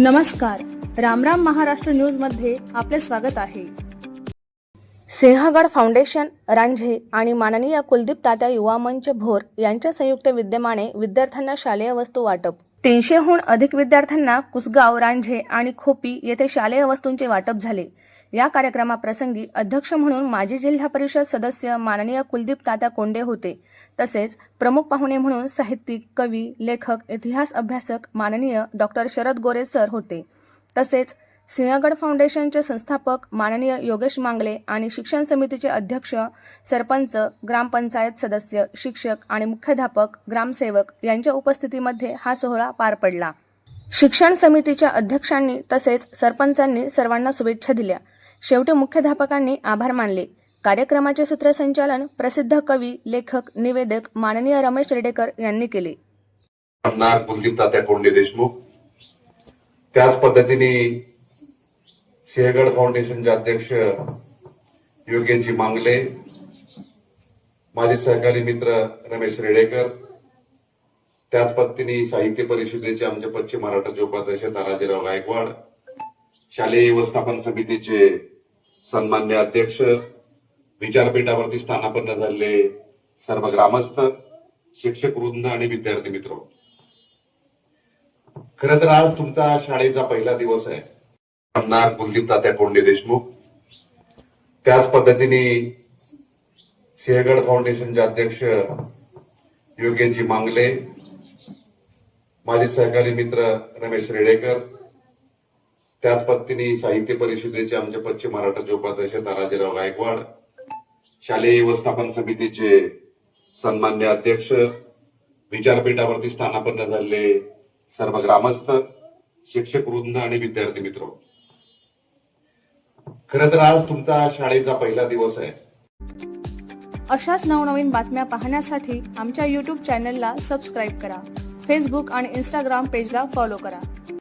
नमस्कार. रामराम महाराष्ट्र न्यूजमध्ये आपले स्वागत आहे. सिंहगड फाउंडेशन रांझे आणि माननीय कुलदीप तात्या युवा मंच भोर यांच्या संयुक्त विद्यमाने विद्यार्थ्यांना शालेय वस्तू वाटप तीनशेहून अधिक विद्यार्थ्यांना कुसगाव रांझे आणि खोपी येथे शालेय वस्तूंचे वाटप झाले. या कार्यक्रमाप्रसंगी अध्यक्ष म्हणून माजी जिल्हा परिषद सदस्य माननीय कुलदीप तात्या कोंडे होते. तसेच प्रमुख पाहुणे म्हणून साहित्यिक कवी लेखक इतिहास अभ्यासक माननीय डॉक्टर शरद गोरे सर होते. तसेच सिंहगड फाउंडेशनचे संस्थापक माननीय योगेश मांगले आणि शिक्षण समितीचे अध्यक्ष सरपंच ग्रामपंचायत सदस्य शिक्षक आणि मुख्याध्यापक ग्रामसेवक यांच्या उपस्थितीमध्ये हा सोहळा पार पडला. शिक्षण समितीच्या अध्यक्षांनी तसेच सरपंचांनी सर्वांना शुभेच्छा दिल्या. शेवटी मुख्याध्यापकांनी आभार मानले. कार्यक्रमाचे सूत्रसंचालन प्रसिद्ध कवी लेखक निवेदक माननीय रमेश रेडेकर यांनी केले. कुलदीप तात्या कोंडे देशमुख. त्याच पद्धतीने सिंहगड फाउंडेशनचे अध्यक्ष योगेशजी मांगले माझे सहकारी मित्र रमेश रेडेकर त्याच पत्तीने साहित्य परिषदेचे आमचे पश्चिम महाराष्ट्राचे उपाध्यक्ष तानाजीराव गायकवाड शालेय व्यवस्थापन समितीचे सन्मान्य अध्यक्ष विचारपीठावरती स्थानापन्न झालेले सर्व ग्रामस्थ शिक्षक वृंद आणि विद्यार्थी मित्र. खर तर आज तुमचा शाळेचा पहिला दिवस आहे. आमदार कुलदीप तात्या कोंडे देशमुख. त्याच पद्धतीने सिंहगड फाउंडेशनचे अध्यक्ष योगेशजी मांगले माझे सहकारी मित्र रमेश रेडेकर त्याच पद्धतीने साहित्य परिषदेचे आमचे पश्चिम महाराष्ट्राचे उपाध्यक्ष तानाजीराव गायकवाड शालेय व्यवस्थापन समितीचे सन्मान्य अध्यक्ष विचारपीठावरती स्थानापन्न झालेले सर्व ग्रामस्थ शिक्षक वृंद आणि विद्यार्थी मित्र खर तर आज तुमचा शाळेचा पहिला दिवस आहे. अशाच नवनवीन बातम्या पाहण्यासाठी आमच्या यूट्यूब चॅनलला सबस्क्राईब करा. फेसबुक आणि इंस्टाग्राम पेजला फॉलो करा.